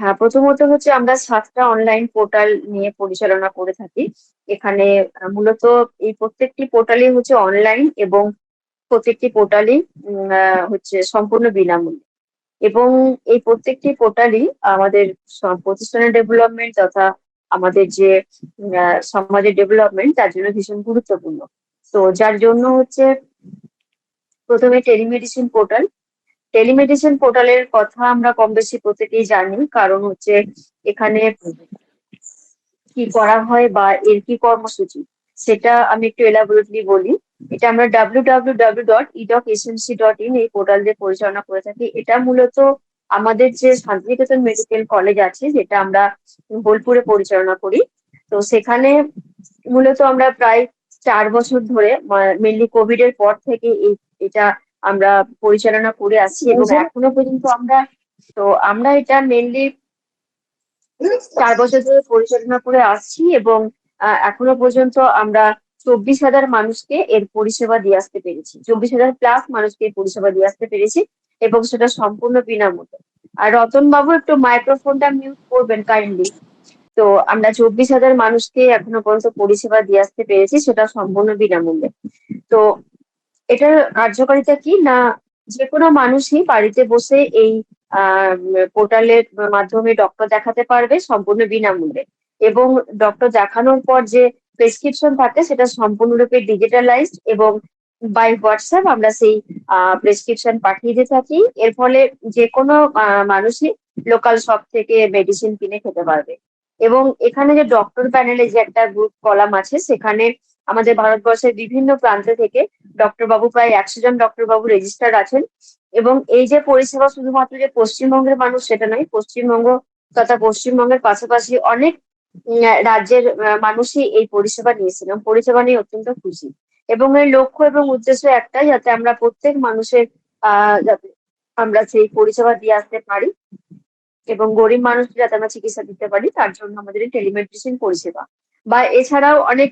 হ্যাঁ প্রথমত হচ্ছে আমরা সাতটা অনলাইন পোর্টাল নিয়ে পরিচালনা করে থাকি। এখানে মূলত এই প্রত্যেকটি পোর্টালই হচ্ছে অনলাইন এবং প্রত্যেকটি পোর্টালই হচ্ছে সম্পূর্ণ বিনামূল্যে। এবং এই প্রত্যেকটি পোর্টালই আমাদের প্রতিষ্ঠানের ডেভেলপমেন্ট তথা আমাদের যে সমাজের ডেভেলপমেন্ট তার জন্য ভীষণ গুরুত্বপূর্ণ। তো যার জন্য হচ্ছে প্রথমে টেলিমেডিসিন পোর্টাল টেলিমেডিসিন পোর্টালের কথা আমরা কম বেশি প্রত্যেকেই জানি, কারণ হচ্ছে এখানে কি করা হয় বা এর কি কর্মসূচি, সেটা আমি একটু এলাবোরেটলি বলি। এটা আমরা ডাব্লিউ ডাব্লিউ ডাব্লিউ ডট ইডক এসএমসি ডট ইন এই পোর্টাল দিয়ে পরিচালনা করে থাকি। এটা মূলত আমাদের যে শান্তিনিকেতন মেডিকেল কলেজ আছে, যেটা আমরা বোলপুরে পরিচালনা করি। তো সেখানে মূলত আমরা প্রায় চার বছর ধরে মেনলি কোভিড এর পর থেকে এটা আমরা পরিচালনা করে আসছি এবং এখনও পর্যন্ত আমরা তো আমরা এটা মেনলি চার বছর ধরে পরিচালনা করে আসছি এবং আহ, এখনও পর্যন্ত আমরা চব্বিশ হাজার মানুষকে এর পরিষেবা দিয়ে আসতে পেরেছি। চব্বিশ হাজার প্লাস মানুষকে এই পরিষেবা দিয়ে আসতে পেরেছি এবং সেটা সম্পূর্ণ বিনামূল্যে। আর রতন বাবু একটু মাইক্রোফোনটা মিউট করবেন কাইন্ডলি তো আমরা চব্বিশ হাজার মানুষকে এখনও পর্যন্ত পরিষেবা দিয়ে আসতে পেরেছি সেটা সম্পূর্ণ বিনামূল্যে। তো এটার কার্যকারিতা কি? না যে কোনো মানুষই বাড়িতে বসে এই পোর্টালের মাধ্যমে ডক্টর দেখাতে পারবে সম্পূর্ণ বিনামূল্যে। এবং ডক্টর দেখানোর পর যে প্রেসক্রিপশন থাকে সেটা সম্পূর্ণরূপে ডিজিটালাইজড এবং বাই হোয়াটসঅ্যাপ আমরা সেই প্রেসক্রিপশন পাঠিয়ে দিয়ে থাকি। এর ফলে যে কোনো মানুষই লোকাল শপ থেকে মেডিসিন কিনে খেতে পারবে। এবং এখানে যে ডক্টর প্যানেলে যে একটা গ্রুপ কলাম আছে সেখানে আমাদের ভারতবর্ষের বিভিন্ন প্রান্ত থেকে ডক্টর বাবু, প্রায় একশো জন ডক্টর বাবু রেজিস্টার্ড আছেন। এবং এই যে পরিষেবা শুধুমাত্র যে পশ্চিমবঙ্গের মানুষ, সেটা নয়, পশ্চিমবঙ্গ তথা পশ্চিমবঙ্গের পাশাপাশি অনেক রাজ্যের মানুষই এই পরিষেবা নিয়েছিলেন পরিষেবা নিয়ে অত্যন্ত খুশি। এবং এর লক্ষ্য এবং উদ্দেশ্য একটাই, যাতে আমরা প্রত্যেক মানুষের, আহ আমরা সেই পরিষেবা দিয়ে আসতে পারি এবং গরিব মানুষকে যাতে আমরা চিকিৎসা দিতে পারি, তার জন্য আমাদের টেলিমেডিসিন পরিষেবা। বা এছাড়াও অনেক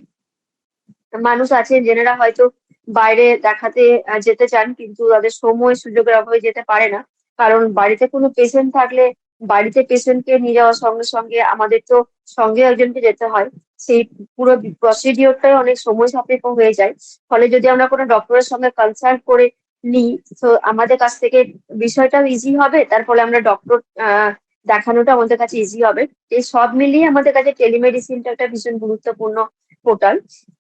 মানুষ আছেন যেনারা হয়তো বাইরে দেখাতে যেতে চান, কিন্তু তাদের সময় সুযোগের অভাবে যেতে পারে না। কারণ বাড়িতে কোনো পেশেন্ট থাকলে বাড়িতে পেশেন্টকে নিয়ে যাওয়ার সঙ্গে সঙ্গে আমাদের তো সঙ্গে একজনকে যেতে হয়। সেই পুরো প্রসিডিওরটাই অনেক সময় সাপেক্ষ হয়ে যায়। ফলে যদি আমরা কোনো ডক্টরের সঙ্গে কনসাল্ট করে নিই, তো আমাদের কাছ থেকে বিষয়টাও ইজি হবে। তার ফলে আমরা ডক্টর দেখানোটা আমাদের কাছে ইজি হবে। এই সব মিলিয়ে আমাদের কাছে টেলিমেডিসিনটা একটা ভীষণ গুরুত্বপূর্ণ পোর্টাল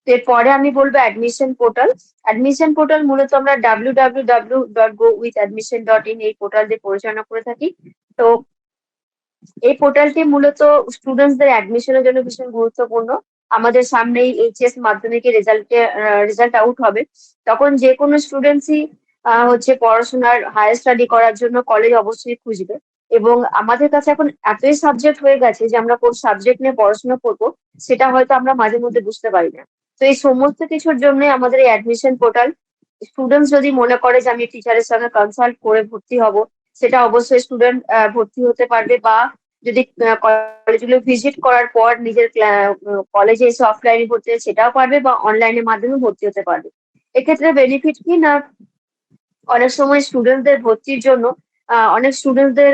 এরপরে আমি বলব অ্যাডমিশন পোর্টাল অ্যাডমিশন পোর্টাল মূলত আমরা W W W dot go with admission dot in এই পোর্টাল দিয়ে পরিচালনা করে থাকি। তো এই পোর্টালটি মূলত স্টুডেন্টসদের অ্যাডমিশনের জন্য ভীষণ গুরুত্বপূর্ণ। আমাদের সামনেই এইচএস মাধ্যমিকের রেজাল্টে রেজাল্ট আউট হবে। তখন যে কোনো স্টুডেন্টসই হচ্ছে পড়াশোনার হায়ার স্টাডি করার জন্য কলেজ অবশ্যই খুঁজবে। এবং আমাদের কাছে এখন এতই সাবজেক্ট হয়ে গেছে যে আমরা কোন সাবজেক্ট নিয়ে পড়াশোনা করব, সেটা হয়তো আমরা মাঝে মধ্যে বুঝতে পারি না। তো এই সমস্ত কিছুর জন্য আমাদের এই অ্যাডমিশন পোর্টাল স্টুডেন্টস যদি মনে করে যে আমি টিচারের সঙ্গে কনসাল্ট করে ভর্তি হব, সেটা অবশ্যই স্টুডেন্ট ভর্তি হতে পারবে বা যদি কলেজগুলো ভিজিট করার পর নিজের কলেজে এসে অফলাইনে ভর্তি হয় সেটাও পারবে বা অনলাইনের মাধ্যমে ভর্তি হতে পারবে। এক্ষেত্রে বেনিফিট কি না? অনেক সময় স্টুডেন্টদের ভর্তির জন্য অনেক স্টুডেন্টদের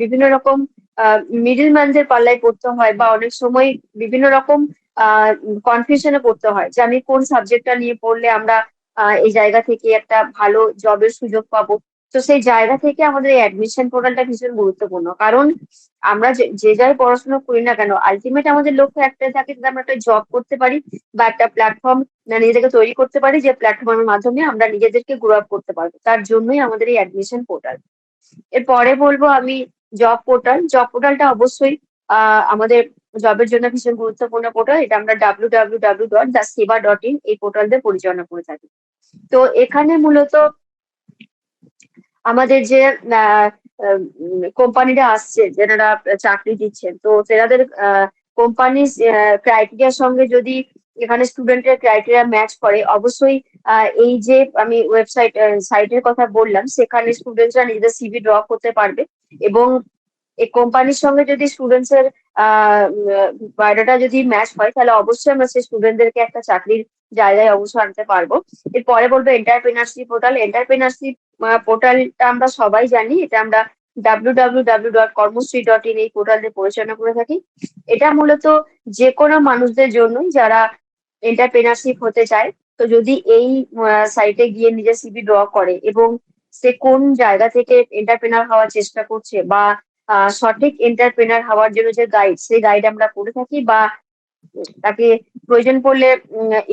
বিভিন্ন রকম মিডিল ম্যানদের পাল্লায় পড়তে হয় বা অনেক সময় বিভিন্ন রকম কনফিউশনে পড়তে হয় যে আমি কোন সাবজেক্টটা নিয়ে পড়লে আমরা এই জায়গা থেকে একটা ভালো জবের সুযোগ পাবো। তো সেই জায়গা থেকে আমাদের এই অ্যাডমিশন পোর্টালটা ভীষণ গুরুত্বপূর্ণ। কারণ আমরা যে যাই পড়াশোনা করি না কেন আলটিমেট আমাদের লক্ষ্য একটাই থাকে যে আমরা একটা জব করতে পারি বা একটা প্ল্যাটফর্ম নিজেদেরকে তৈরি করতে পারি যে প্ল্যাটফর্মের মাধ্যমে আমরা নিজেদেরকে গ্রো আপ করতে পারব। তার জন্যই আমাদের এই অ্যাডমিশন পোর্টাল এরপরে বলব আমি জব পোর্টাল জব পোর্টালটা অবশ্যই আমাদের জবের জন্য ভীষণ গুরুত্বপূর্ণ পোর্টাল এটা আমরা W W W dot the সেবা ডট ইন এই পোর্টাল দিয়ে পরিচালনা করে থাকি। তো এখানে মূলত আমাদের যে কোম্পানিরা আসছে যারা চাকরি দিচ্ছেন, তো তেনাদের কোম্পানির ক্রাইটেরিয়ার সঙ্গে যদি এখানে স্টুডেন্টের ক্রাইটেরিয়া ম্যাচ করে। অবশ্যই এই যে আমি ওয়েবসাইট সাইটের কথা বললাম, সেখানে স্টুডেন্টসরা নিজেদের সিভি ড্র করতে পারবে এবং এই কোম্পানির সঙ্গে যদি স্টুডেন্টস এর বায়োডাটা যদি ম্যাচ হয়, তাহলে অবশ্যই আমরা সেই স্টুডেন্টদেরকে একটা চাকরির জায়গায় অবশ্যই আনতে পারব। এরপরে বলব এন্টারপ্রেনারশিপ পোর্টাল এন্টারপ্রেনারশিপ পোর্টালটা আমরা সবাই জানি। এটা আমরা W W W dot Karmashree dot in এই পোর্টাল দিয়ে পরিচালনা করে থাকি। এটা মূলত যে কোনো মানুষদের জন্য যারা এন্টারপ্রেনারশিপ হতে চায়, তো যদি এই সাইটে গিয়ে নিজের সিভি ড্র করে এবং সে কোন জায়গা থেকে এন্টারপ্রেনার হওয়ার চেষ্টা করছে বা সঠিক এন্টারপ্রেনার হওয়ার জন্য যে গাইড সেই গাইড আমরা করে থাকি বা তাকে প্রয়োজন পড়লে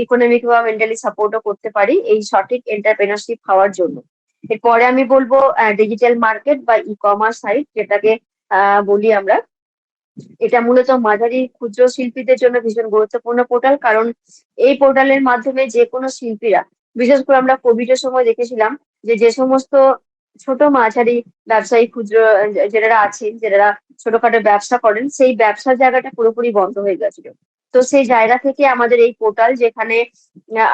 ইকোনমিক বা মেন্টালি সাপোর্টও করতে পারি এই সঠিক এন্টারপ্রেনারশিপ হওয়ার জন্য। এরপরে আমি বলব ডিজিটাল মার্কেট বা ই কমার্স সাইট যেটাকে বলি আমরা। এটা মূলত মাঝারি ক্ষুদ্র শিল্পীদের জন্য ভীষণ গুরুত্বপূর্ণ পোর্টাল, কারণ এই পোর্টালের মাধ্যমে যে কোনো শিল্পীরা, বিশেষ করে আমরা কোভিড এর সময় দেখেছিলাম যে যে সমস্ত ছোট মাঝারি ব্যবসায়ী ক্ষুদ্র যারা আছেন, যারা ছোটখাটো ব্যবসা করেন, সেই ব্যবসার জায়গাটা পুরোপুরি বন্ধ হয়ে গেছিল। তো সেই জায়গা থেকে আমাদের এই পোর্টাল, যেখানে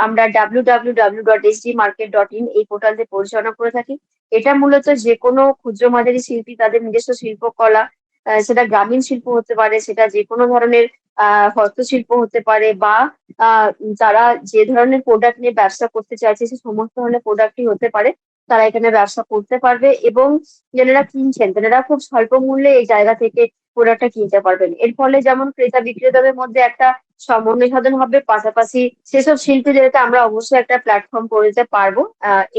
আমরা W W W dot S market dot in এই পোর্টাল দিয়ে পরিচালনা করে থাকি। এটা মূলত যে কোনো ক্ষুদ্র মাঝারি শিল্পী, তাদের নিজস্ব শিল্পকলা সেটা গ্রামীণ শিল্প হতে পারে, সেটা যে কোনো ধরনের হস্তশিল্প হতে পারে বা তারা যে ধরনের প্রোডাক্ট নিয়ে ব্যবসা করতে চাইছে, সে সমস্ত ধরনের প্রোডাক্টই হতে পারে, তারা এখানে ব্যবসা করতে পারবে এবং যারা কিনছেন, তেনারা খুব স্বল্প মূল্যে এই জায়গা থেকে প্রোডাক্টটা কিনতে পারবেন। এর ফলে যেমন ক্রেতা বিক্রেতাদের মধ্যে একটা সমন্বয় সাধন হবে, পাশাপাশি সেসব শিল্পীদেরকে আমরা অবশ্যই একটা প্ল্যাটফর্ম করে দিতে পারব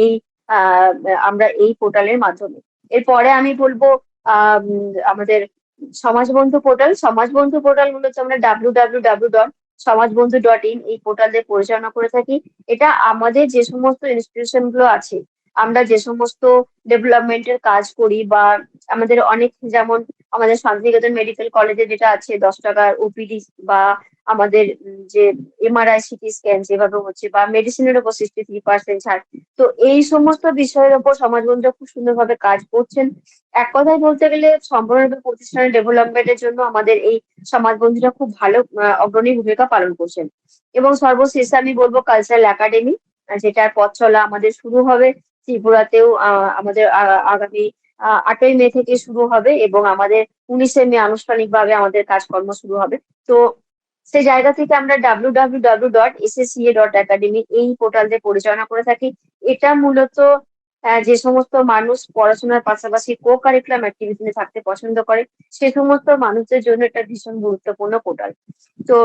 এই আমরা এই পোর্টালের মাধ্যমে। এরপরে আমি বলব আমাদের সমাজবন্ধু পোর্টাল সমাজবন্ধু পোর্টাল হচ্ছে আমরা W W W dot Samajbandhu dot in এই পোর্টাল দিয়ে পরিচালনা করে থাকি। এটা আমাদের যে সমস্ত ইনস্টিটিউশনগুলো আছে, আমরা যে সমস্ত ডেভেলপমেন্টের কাজ করি বা আমাদের অনেক যেমন আমাদের শান্তিনিকেতন মেডিকেল কলেজে যেটা আছে, দশ টাকার ওপিডি বা আমাদের যে এমআরআই সিটি স্ক্যান যেভাবে হচ্ছে বা মেডিসিনের উপর সিক্সটি থ্রি পার্সেন্ট ছাড়। তো এই সমস্ত বিষয়ের উপর সমাজবন্ধু খুব সুন্দরভাবে কাজ করছেন। এক কথায় বলতে গেলে সম্পূর্ণরূপে প্রতিষ্ঠানের ডেভেলপমেন্টের জন্য আমাদের এই সমাজবন্ধুরা খুব ভালো অগ্রণী ভূমিকা পালন করছেন। এবং সর্বশেষে আমি বলব কালচারাল একাডেমি যেটার পথ চলা আমাদের শুরু হবে ত্রিপুরাতেও আমাদের আগামী আটই মে থেকে শুরু হবে এবং আমাদের উনিশে মে আনুষ্ঠানিকভাবে আমাদের কাজকর্ম শুরু হবে। তো সেই জায়গা থেকে আমরা W W W dot S S dot academy এই পোর্টাল দিয়ে পরিচালনা করে থাকি। এটা মূলত যে সমস্ত মানুষ পড়াশোনার পাশাপাশি কো কারিকুলাম অ্যাক্টিভিটিতে থাকতে পছন্দ করে, সে সমস্ত মানুষদের জন্য এটা ভীষণ গুরুত্বপূর্ণ পোর্টাল তো,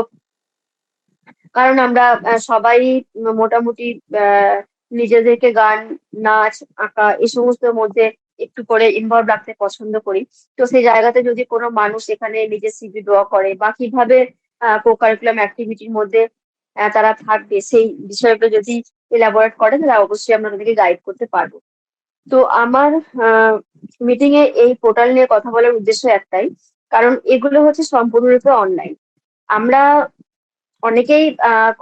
কারণ আমরা সবাই মোটামুটি নিজেদেরকে গান, নাচ, আঁকা এই সমস্তের মধ্যে একটু করে ইনভলভ রাখতে পছন্দ করি। তো সেই জায়গাতে যদি কোনো মানুষ এখানে নিজের সিভি ড্র করে বা কীভাবে কো কারিকুলাম অ্যাক্টিভিটির মধ্যে তারা থাকবে। সেই বিষয়গুলো যদি এলাবোরেট করে, তাহলে অবশ্যই আমরা তাদেরকে গাইড করতে পারব। তো আমার মিটিং এ এই পোর্টাল নিয়ে কথা বলার উদ্দেশ্য একটাই, কারণ এগুলো হচ্ছে সম্পূর্ণরূপে অনলাইন আমরা অনেকেই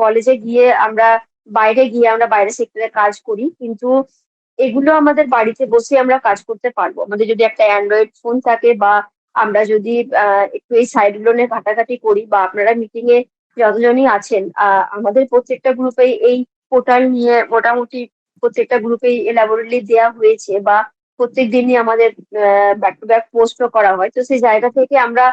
কলেজে গিয়ে আমরা বাইরে গিয়ে আমরা বাইরে সেক্টরে কাজ করি, কিন্তু এগুলো আমাদের বাড়িতে বসে আমরা কাজ করতে পারব। আমাদের যদি একটা অ্যান্ড্রয়েড ফোন থাকে বা আমরা যদি একটু এই সাইডগুলো নিয়ে ঘাটাঘাটি করি বা আপনারা মিটিং এ যতজনই আছেন আমাদের প্রত্যেকটা গ্রুপে এই পোর্টাল নিয়ে মোটামুটি প্রত্যেকটা গ্রুপেই এলাবোরেটলি দেওয়া হয়েছে বা প্রত্যেক দিনই আমাদের ব্যাক টু ব্যাক পোস্টও করা হয়। তো সেই জায়গা থেকে আমরা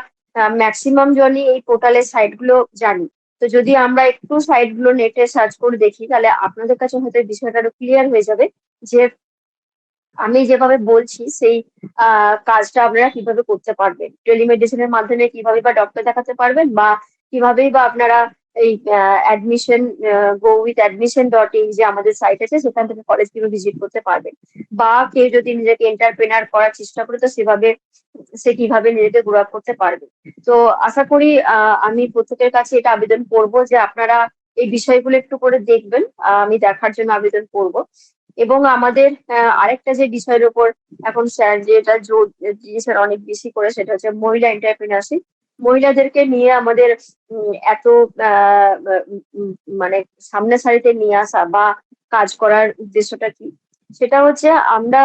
ম্যাক্সিমাম জনই এই পোর্টালের সাইটগুলো জানি। তো যদি আমরা একটু সাইটগুলো নেটে সার্চ করে দেখি, তাহলে আপনাদের কাছে হয়তো বিষয়টা আরও ক্লিয়ার হয়ে যাবে যে আমি যেভাবে বলছি, সেই কাজটা আপনারা কীভাবে করতে পারবেন? টেলিমেডিসিনের মাধ্যমে কীভাবে বা ডক্টর দেখাতে পারবেন বা কিভাবেই বা আপনারা এই admission go with admission dot in যে আমাদের সাইট আছে, সেখান থেকে কলেজগুলো ভিজিট করতে পারবেন? বা কেউ যদি নিজেকে এন্টারপ্রেনার করার চেষ্টা করে, তো সেভাবে, সে কীভাবে নিজেকে গ্রো আপ করতে পারবে? তো আশা করি আমি প্রত্যেকের কাছে এটা আবেদন করব যে আপনারা এই বিষয়গুলো একটু করে দেখবেন। আমি দেখার জন্য আবেদন করব। এবং আমাদের আরেকটা যে বিষয়ের উপর এখন স্যার যেটা জোর দিয়েছেন অনেক বেশি করে, সেটা হচ্ছে মহিলা এন্টারপ্রিনারশিপ মহিলাদেরকে নিয়ে আমাদের এত মানে সামনে সারিতে নিয়ে আসা বা কাজ করার উদ্দেশ্যটা কি? সেটা হচ্ছে আমরা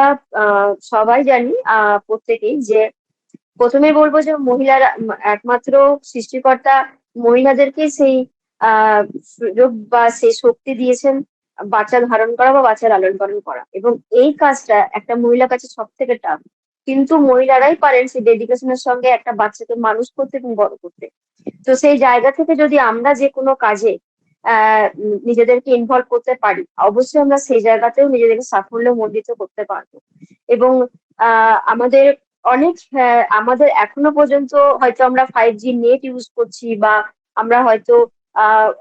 সবাই জানি প্রত্যেকেই যে প্রথমে বলব যে মহিলারা, একমাত্র সৃষ্টিকর্তা মহিলাদেরকে সেই সুযোগ বা সেই শক্তি দিয়েছেন। বাচ্চা ধারণ করা বা বাচ্চা লালন পালন করা। এবং এই কাজটা একটা মহিলার কাছে সব থেকে টাফ কিন্তু মহিলারাই পারেন সেই ডেডিকেশনের সঙ্গে একটা বাচ্চাকে মানুষ করতে এবং বড় করতে। তো সেই জায়গা থেকে যদি আমরা যে কোনো কাজে নিজেদেরকে ইনভলভ করতে পারি, অবশ্যই আমরা সেই জায়গাতেও নিজেদেরকে সাফল্য মণ্ডিত করতে পারব। এবং আমাদের অনেক আমাদের এখনও পর্যন্ত হয়তো আমরা ফাইভ জি নেট ইউজ করছি বা আমরা হয়তো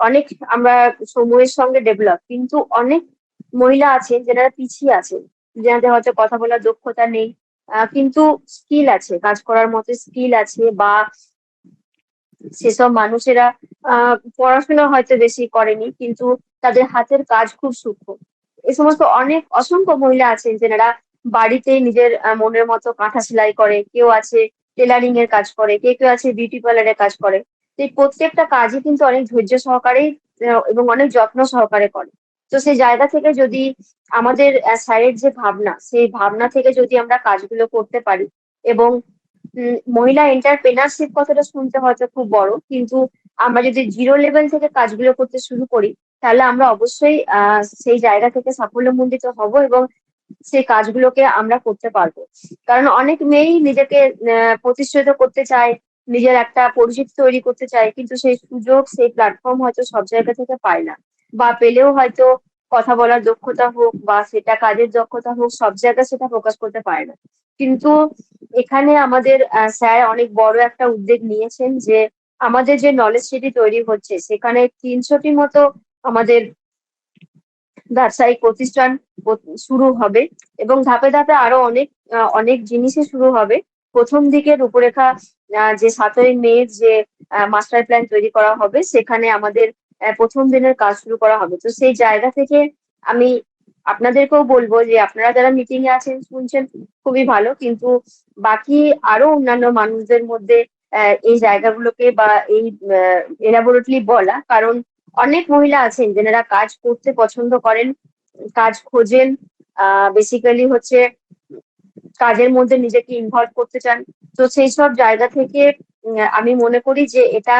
অনেক আমরা সময়ের সঙ্গে ডেভেলপ কিন্তু অনেক মহিলা আছেন যারা পিছিয়ে আছেন যাদের হয়তো কথা বলার দক্ষতা নেই কিন্তু স্কিল আছে, কাজ করার মতো স্কিল আছে বা সেসব মানুষেরা পড়াশোনা হয়তো বেশি করেনি, কিন্তু তাদের হাতের কাজ খুব সূক্ষ্ম। এ সমস্ত অনেক অসংখ্য মহিলা আছেন যারা বাড়িতে নিজের মনের মতো কাঁথা সেলাই করে, কেউ আছে টেলারিং এর কাজ করে কেউ কেউ আছে বিউটি পার্লারের কাজ করে। এই প্রত্যেকটা কাজই কিন্তু অনেক ধৈর্য সহকারেই আহ, এবং অনেক যত্ন সহকারে করে। তো সেই জায়গা থেকে যদি আমাদের স্যারের যে ভাবনা সেই ভাবনা থেকে যদি আমরা কাজগুলো করতে পারি এবং মহিলা এন্টারপ্রেনারশিপ কথাটা শুনতে হয়তো খুব বড় কিন্তু আমরা যদি জিরো লেভেল থেকে কাজগুলো করতে শুরু করি তাহলে আমরা অবশ্যই সেই জায়গা থেকে সাফল্যমণ্ডিত হব এবং সেই কাজগুলোকে আমরা করতে পারব। কারণ অনেক মেয়েই নিজেকে প্রতিষ্ঠিত করতে চায় নিজের একটা পরিচিতি তৈরি করতে চায়, কিন্তু সেই সুযোগ, সেই প্ল্যাটফর্ম হয়তো সব জায়গা থেকে পায় না। বা পেলেও হয়তো কথা বলার দক্ষতা হোক বা সেটা কাজের দক্ষতা হোক, সব জায়গায় সেটা প্রকাশ করতে পারে না। কিন্তু এখানে আমাদের স্যার অনেক বড় একটা উদ্যোগ নিয়েছেন যে আমাদের যে নলেজ সেটি তৈরি হচ্ছে, সেখানে তিনশোটি মতো আমাদের ব্যবসায়িক প্রতিষ্ঠান শুরু হবে এবং ধাপে ধাপে আরও অনেক অনেক জিনিসই শুরু হবে। প্রথম দিকে রূপরেখা যে সাতই মে যে মাস্টার প্ল্যান তৈরি করা হবে, সেখানে আমাদের প্রথম দিনের কাজ শুরু করা হবে। তো সেই জায়গা থেকে আমি আপনাদেরকেও বলব যে, আপনারা যারা মিটিং এ আছেন, শুনছেন, খুবই ভালো। কিন্তু বাকি আরও অন্যান্য মানুষদের মধ্যে এই জায়গাগুলোকে বা এই এলাবোরেটলি বলা। কারণ অনেক মহিলা আছেন যারা কাজ করতে পছন্দ করেন, কাজ খোঁজেন বেসিক্যালি হচ্ছে কাজের মধ্যে নিজেকে ইনভলভ করতে চান। তো সেই সব জায়গা থেকে আমি মনে করি যে এটা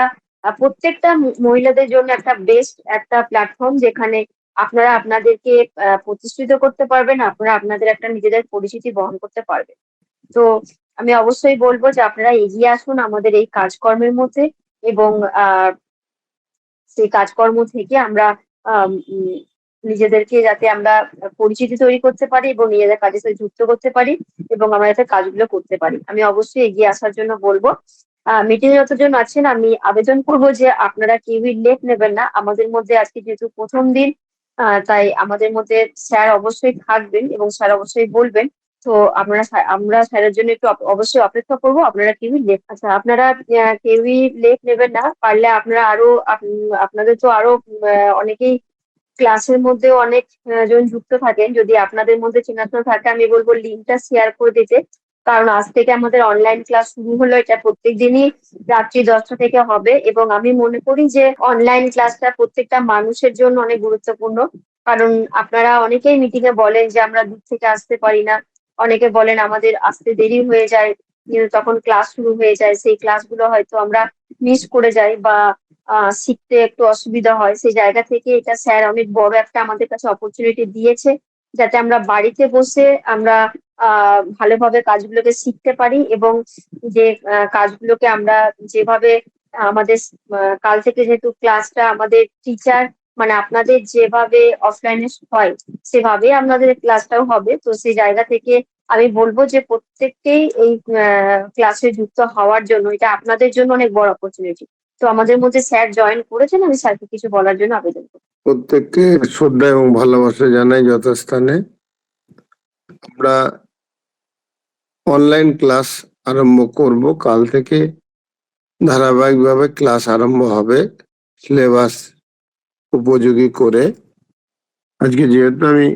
প্রত্যেকটা মহিলাদের জন্য একটা বেস্ট একটা প্ল্যাটফর্ম যেখানে আপনারা আপনাদেরকে প্রতিষ্ঠিত করতে পারবেন, আপনারা আপনাদের একটা নিজেদের পরিচিতি বহন করতে পারবেন। তো আমি অবশ্যই বলব যে আপনারা এগিয়ে আসুন আমাদের এই কাজকর্মের মধ্যে এবং সেই কাজকর্ম থেকে আমরা নিজেদেরকে যাতে আমরা পরিচিতি তৈরি করতে পারি এবং নিজেদের কাজের সাথে যুক্ত করতে পারি এবং আমরা যাতে কাজগুলো করতে পারি। আমি অবশ্যই এগিয়ে আসার জন্য বলব। মিটিং এ যতজন আছেন, আমি আবেদন করব যে আপনারা কেউই লেট নেবেন না। আমাদের মধ্যে আজকে যেহেতু প্রথম দিন তাই আমাদের মধ্যে স্যার অবশ্যই থাকবেন এবং স্যার অবশ্যই বলবেন। তো আপনারা আমরা স্যারের জন্য একটু অবশ্যই অপেক্ষা করব, আপনারা কেউই লেট আচ্ছা আপনারা কেউই লেট নেবেন না। পারলে আপনারা আরও, আপ- আপনাদের তো আরও অনেকেই ক্লাসের মধ্যেও অনেক জন যুক্ত থাকেন, যদি আপনাদের মধ্যে চেনাশোনা থাকে, আমি বলব লিঙ্কটা শেয়ার করে দিতে। কারণ আজ থেকে আমাদের অনলাইন ক্লাস শুরু হলো, এটা প্রত্যেক দিনই রাত্রি দশটা থেকে হবে। এবং আমি মনে করি যে অনলাইন ক্লাসটা প্রত্যেকটা মানুষের জন্য অনেক গুরুত্বপূর্ণ। কারণ আপনারা অনেকেই মিটিং এ বলেন যে আমরা দূর থেকে আসতে পারি না। অনেকে বলেন আমাদের আসতে দেরি হয়ে যায়। তখন ক্লাস শুরু হয়ে যায়, সেই ক্লাসগুলো হয়তো আমরা মিস করে যাই বা শিখতে একটু অসুবিধা হয়। সেই জায়গা থেকে এটা স্যার অনেক বড় একটা আমাদের কাছে অপরচুনিটি দিয়েছে যাতে আমরা বাড়িতে বসে আমরা ভালোভাবে কাজগুলোকে শিখতে পারি এবং যে কাজগুলোকে আমরা যেভাবে আমাদের কাল থেকে যেহেতু ক্লাসটা আমাদের টিচার মানে আপনাদের যেভাবে অফলাইনে হয় সেভাবে আপনাদের ক্লাসটাও হবে। তো সেই জায়গা থেকে আমি বলব যে প্রত্যেককেই এই ক্লাসে যুক্ত হওয়ার জন্য এটা আপনাদের জন্য অনেক বড় অপরচুনিটি তো আমাদের মধ্যে স্যার জয়েন করেছেন, আমি স্যারকে কিছু বলার জন্য আবেদন করছি প্রত্যেককে শ্রদ্ধা এবং ভালোবাসা জানাই যথাস্থানে। আমরা অনলাইন ক্লাস আরম্ভ করব। কাল থেকে ধারাবাহিকভাবে ক্লাস আরম্ভ হবে সিলেবাস উপযোগী করে। আজকে যেহেতু আমি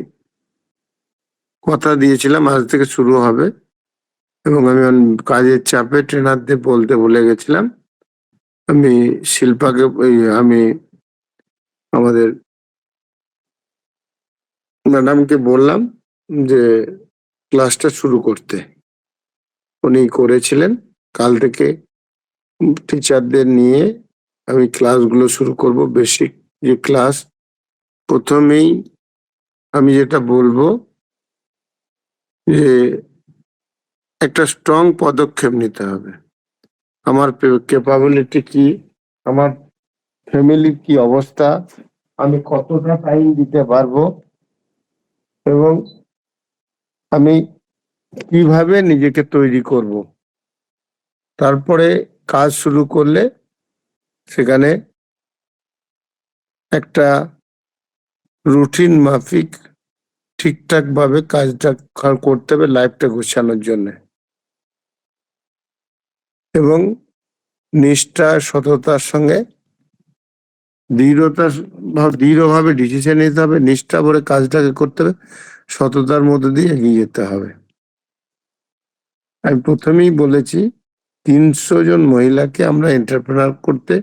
কথা দিয়েছিলাম, আজ থেকে শুরু হবে। এবং আমি কাজের চাপে ট্রেনারদের বলতে ভুলে গেছিলাম। আমি শিল্পাকে আমি আমাদের ম্যাডামকে বললাম যে, ক্লাসটা শুরু করতে। উনি করেছিলেন। কাল থেকে টিচারদের নিয়ে আমি ক্লাসগুলো শুরু করব। বেসিক যে ক্লাস, প্রথমেই আমি যেটা বলব যে একটা স্ট্রং পদক্ষেপ নিতে হবে। আমার ক্যাপাবিলিটি কি? আমার ফ্যামিলির কি অবস্থা? আমি কতটা টাইম দিতে পারব? এবং আমি কীভাবে নিজেকে তৈরি করব? তারপরে কাজ শুরু করলে সেখানে একটা রুটিন মাফিক ঠিকঠাক ভাবে কাজটা করতে হবে লাইফটা গোছানোর জন্য। এবং নিষ্ঠা, সততার সঙ্গে দৃঢ়তা দৃঢ়ভাবে ডিসিশন নিতে হবে, নিষ্ঠা ভরে কাজটাকে করতে হবে, সততার মধ্যে দিয়ে এগিয়ে যেতে হবে। আমি প্রথমেই বলেছি, তিনশো জন মহিলাকে আমরা এন্টারপ্রেনার করতে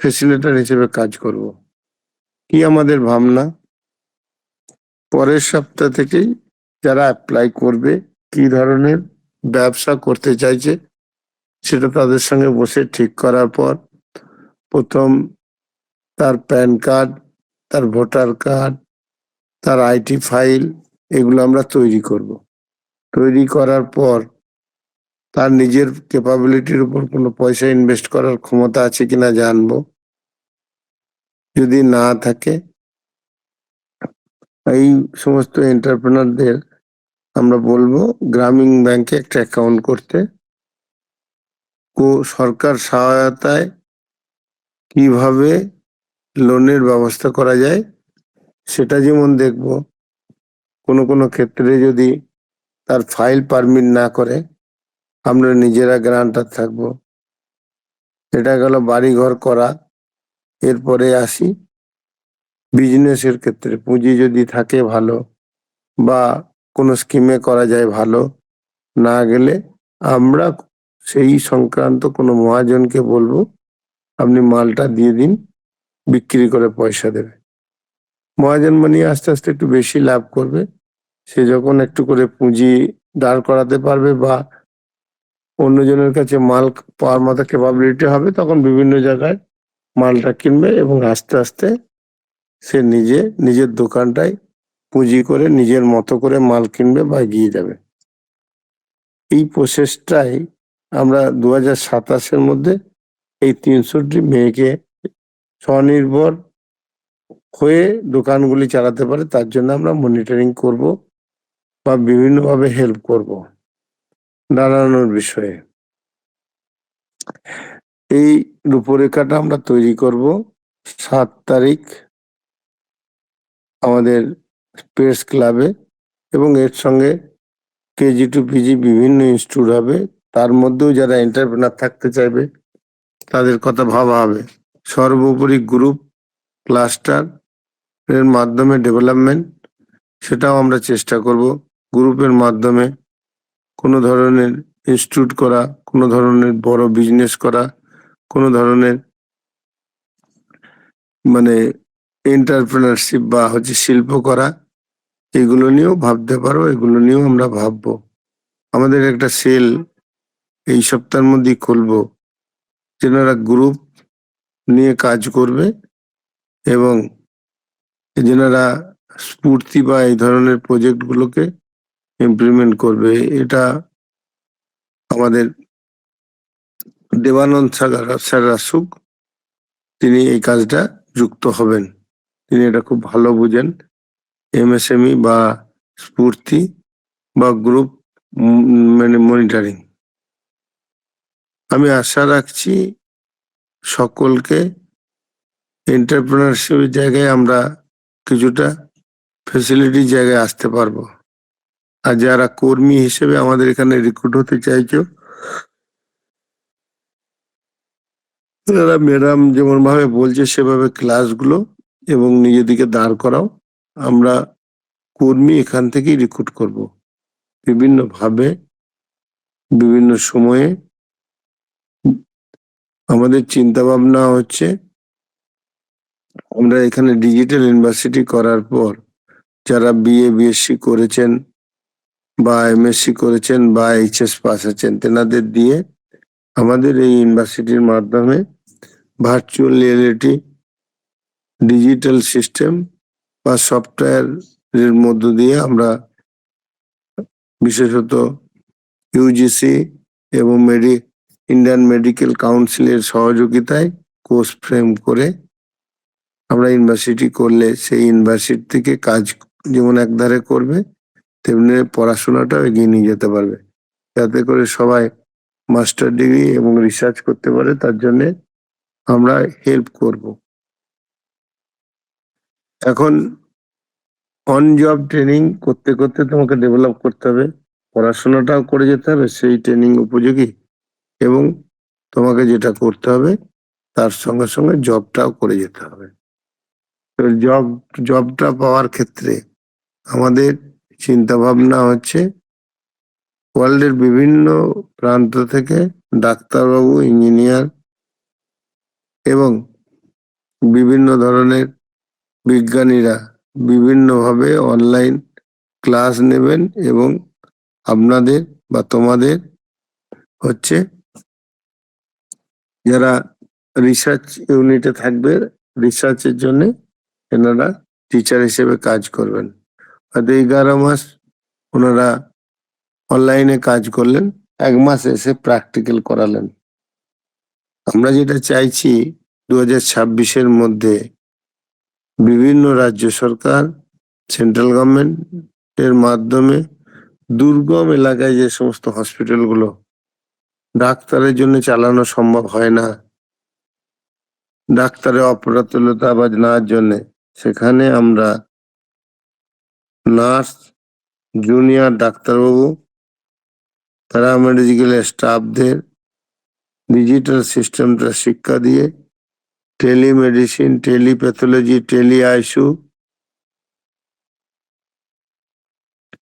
ফেসিলেটার হিসেবে কাজ করব। কি আমাদের ভাবনা? পরের সপ্তাহ থেকেই যারা অ্যাপ্লাই করবে, কি ধরনের ব্যবসা করতে চাইছে, সেটা তাদের সঙ্গে বসে ঠিক করার পর প্রথম তার প্যান কার্ড, তার ভোটার কার্ড, তার আইটি ফাইল এগুলো আমরা তৈরি করব। তৈরি করার পর তার নিজের ক্যাপাবিলিটির উপর কোনো পয়সা ইনভেস্ট করার ক্ষমতা আছে কিনা জানব। যদি না থাকে এই সমস্ত এন্টারপ্রেনারদের আমরা বলব গ্রামীণ ব্যাংকে একটা অ্যাকাউন্ট করতে। সরকার সহায়তায় কীভাবে লোনের ব্যবস্থা করা যায়, সেটা যেমন দেখব। কোনো কোনো ক্ষেত্রে যদি তার ফাইল পারমিট না করে, আমরা নিজেরা গ্রান্টার থাকব। এটা গেল বাড়ি ঘর করা, এরপরে আসি। বিজনেসের ক্ষেত্রে পুঁজি যদি থাকে ভালো বা কোনো স্কিমে করা যায় ভালো, না গেলে আমরা সেই সংক্রান্ত কোনো মহাজনকে বলব, আপনি মালটা দিয়ে দিন, বিক্রি করে পয়সা দেবে। মহাজন মানে আস্তে আস্তে একটু বেশি লাভ করবে। সে যখন একটু করে পুঁজি দাঁড় করাতে পারবে বা অন্যজনের কাছে মাল পাওয়ার মতো ক্যাপাবিলিটি হবে, তখন বিভিন্ন জায়গায় মালটা কিনবে এবং আস্তে আস্তে সে নিজে নিজের দোকানটায় পুঁজি করে নিজের মতো করে মাল কিনবে বা এগিয়ে যাবে। এই প্রসেসটাই আমরা দু হাজার সাতাশের মধ্যে এই তিনশোটি মেয়েকে স্বনির্ভর হয়ে দোকানগুলি চালাতে পারে, তার জন্য আমরা মনিটরিং করব বা বিভিন্নভাবে হেল্প করব দাঁড়ানোর বিষয়ে। এই রূপরেখাটা আমরা তৈরি করব সাত তারিখ আমাদের প্রেস ক্লাবে এবং এর সঙ্গে কেজি টু পিজি বিভিন্ন ইনস্টিটিউট হবে। তার মধ্যেও যারা এন্টারপ্রেনার থাকতে চাইবে, তাদের কথা ভাবা হবে। সর্বোপরি গ্রুপ ক্লাস্টার এর মাধ্যমে ডেভেলপমেন্ট সেটাও আমরা চেষ্টা করব। গ্রুপের মাধ্যমে কোনো ধরনের ইনস্টিটিউট করা, কোনো ধরনের বড় বিজনেস করা, কোনো ধরনের মানে এন্টারপ্রেনারশিপ বা হচ্ছে শিল্প করা, এগুলো নিয়েও ভাবতে পারো, এগুলো নিয়েও আমরা ভাববো। আমাদের একটা সেল এই সপ্তাহের মধ্যেই খুলবো। যেনারা গ্রুপ নিয়ে কাজ করবে এবং যেনারা স্ফূর্তি বা এই ধরনের প্রজেক্ট গুলোকে ইমপ্লিমেন্ট করবে, এটা আমাদের দেবানন্দ সাগর স্যার আসুক তিনি এই কাজটা যুক্ত হবেন। তিনি এটা খুব ভালো বুঝেন। এমএসএমই বা স্ফূর্তি বা গ্রুপ মানে মনিটরিং আমি আশা রাখছি সকলকে এন্টারপ্রেনারশিপের জায়গায় আমরা কিছুটা ফেসিলিটি জায়গায় আসতে পারব। আর যারা কর্মী হিসেবে আমাদের এখানে রিক্রুট হতে চাইছো তারা ম্যাডাম যেমন ভাবে বলছে সেভাবে ক্লাসগুলো এবং নিজেদিকে দাঁড় করাও, আমরা কর্মী এখান থেকেই রিক্রুট করব। বিভিন্ন ভাবে, বিভিন্ন সময়ে আমাদের চিন্তা ভাবনা হচ্ছে, আমরা এখানে ডিজিটাল ইউনিভার্সিটি করার পর যারা বিএ বিএসসি করেছেন বা এমএসসি করেছেন বা এইচএস পাস আছেন, তেনাদের দিয়ে আমাদের এই ইউনিভার্সিটির মাধ্যমে ভার্চুয়াল রিয়েলিটি ডিজিটাল সিস্টেম বা সফটওয়্যার এর মধ্য দিয়ে আমরা বিশেষত ইউজিসি এবং মেডি ইন্ডিয়ান মেডিকেল কাউন্সিলের সহযোগিতায় কোর্স ফ্রেম করে আমরা ইউনিভার্সিটি করলে সেই ইউনিভার্সিটি থেকে কাজ যেমন একধারে করবে, তেমনি পড়াশোনাটাও এগিয়ে নিয়ে যেতে পারবে। যাতে করে সবাই মাস্টার ডিগ্রি এবং রিসার্চ করতে পারে, তার জন্য আমরা হেল্প করব। এখন অন জব ট্রেনিং করতে করতে তোমাকে ডেভেলপ করতে হবে, পড়াশোনাটাও করে যেতে হবে সেই ট্রেনিং উপযোগী এবং তোমাকে যেটা করতে হবে তার সঙ্গে সঙ্গে জবটাও করে যেতে হবে। তো জব জবটা পাওয়ার ক্ষেত্রে আমাদের চিন্তা ভাবনা হচ্ছে ওয়ার্ল্ডের বিভিন্ন প্রান্ত থেকে ডাক্তারবাবু, ইঞ্জিনিয়ার এবং বিভিন্ন ধরনের বিজ্ঞানীরা বিভিন্নভাবে অনলাইন ক্লাস নেবেন এবং আপনাদের বা তোমাদের হচ্ছে যারা রিসার্চ ইউনিটে থাকবে রিসার্চের জন্য এনারা টিচার হিসেবে কাজ করবেন। হয়তো এগারো মাস ওনারা অনলাইনে কাজ করলেন, এক মাস এসে প্র্যাকটিক্যাল করালেন। আমরা যেটা চাইছি দু হাজার মধ্যে বিভিন্ন রাজ্য সরকার সেন্ট্রাল গভর্নমেন্ট এর মাধ্যমে দুর্গম এলাকায় যে সমস্ত হসপিটালগুলো ডাক্তারের জন্য চালানো সম্ভব হয় না। ডাক্তারের অপরাতলতা বা নেওয়ার জন্য সেখানে আমরা নার্স জুনিয়র ডাক্তারবাবু প্যারামেডিক্যাল স্টাফদের ডিজিটাল সিস্টেমটা শিক্ষা দিয়ে telemedicine, telepathology tele ICU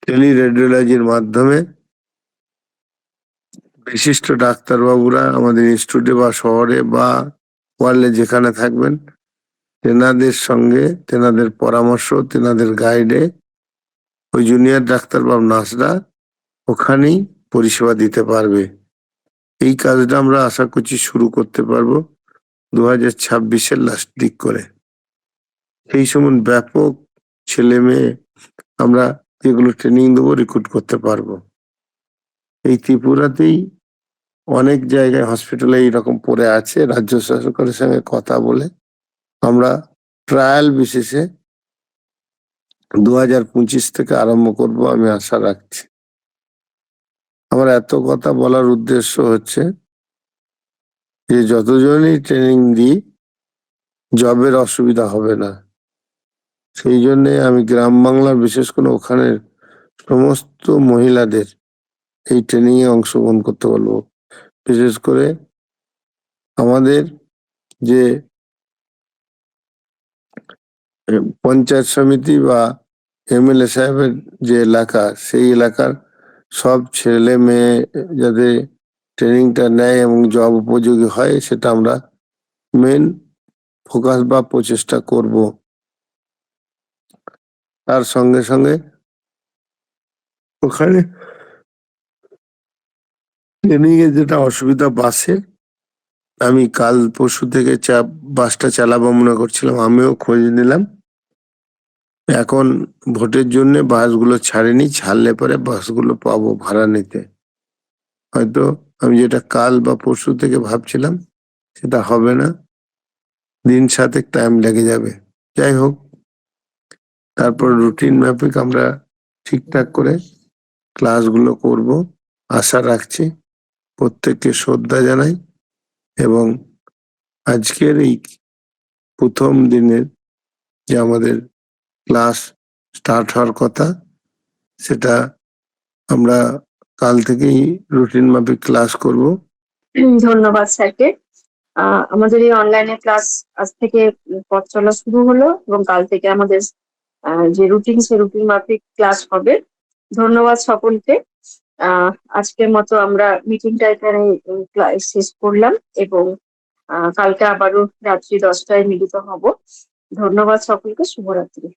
tele রেডিওলজির মাধ্যমে বিশিষ্ট ডাক্তারবাবুরা আমাদের ইনস্টিটিউটে বা শহরে বা ওয়ার্ল্ডে যেখানে থাকবেন, তেনাদের সঙ্গে তেনাদের পরামর্শ, তেনাদের গাইডে ওই জুনিয়র ডাক্তার নার্সরা ওখানেই পরিষেবা দিতে পারবে। এই কাজটা আমরা আশা করছি শুরু করতে পারব। দু হাজার ছাব্বিশের লাস্ট দিক করে। সেই সময় ব্যাপক ছেলে মেয়ে আমরা যেগুলো ট্রেনিং দেবো রিক্রুট করতে পারব। এই ত্রিপুরাতেই অনেক জায়গায় হসপিটালে এইরকম পড়ে আছে, রাজ্য সরকারের সঙ্গে কথা বলে আমরা ট্রায়াল বিশেষে দু হাজার পঁচিশ থেকে আরম্ভ করব, আমি আশা রাখছি। আমার এত কথা বলার উদ্দেশ্য হচ্ছে যে যতজনই ট্রেনিং দিই জবের অসুবিধা হবে না। সেই জন্যে আমি গ্রাম বাংলার বিশেষ করে ওখানের সমস্ত মহিলাদের এই ট্রেনিং এ অংশগ্রহণ করতে বলব বিশেষ করে আমাদের যে পঞ্চায়েত সমিতি বা এমএলএ সাহেবের যে এলাকা, সেই এলাকার সব ছেলে মেয়ে যাতে ট্রেনিংটা নেয় এবং জব উপযোগী হয়, সেটা আমরা মেন ফোকাস বা প্রচেষ্টা করব। তার সঙ্গে সঙ্গে ওখানে ট্রেনিং এর যেটা অসুবিধা বাসে, আমি কাল পরশু থেকে চা, বাসটা চালাবো মনে করছিলাম, আমিও খোঁজ নিলাম। এখন ভোটের জন্য বাসগুলো ছাড়েনি, ছাড়লে পরে বাসগুলো পাবো ভাড়া নিতে। হয়তো আমি যেটা কাল বা পরশু থেকে ভাবছিলাম, সেটা হবে না। দিন সাতেক টাইম লেগে যাবে। যাই হোক, তারপর রুটিন ম্যাপিক আমরা ঠিকঠাক করে ক্লাসগুলো করব। আশা রাখছি প্রত্যেককে শ্রদ্ধা জানাই এবং আজকের এই প্রথম দিনের যে আমাদের ক্লাস স্টার্ট হওয়ার কথা, সেটা আমরা কাল থেকেই রুটিন মাফিক ক্লাস করব। ধন্যবাদ স্যারকে। আমাদের এই অনলাইনে ক্লাস আজ থেকে পথ চলা শুরু হলো এবং কাল থেকে আমাদের যে রুটিন সে রুটিন মাফিক ক্লাস হবে। ধন্যবাদ সকলকে। আজকের মতো আমরা মিটিংটা এখানে শেষ করলাম এবং কালকে আবারও রাত্রি দশটায় মিলিত হব। ধন্যবাদ সকলকে। শুভরাত্রি।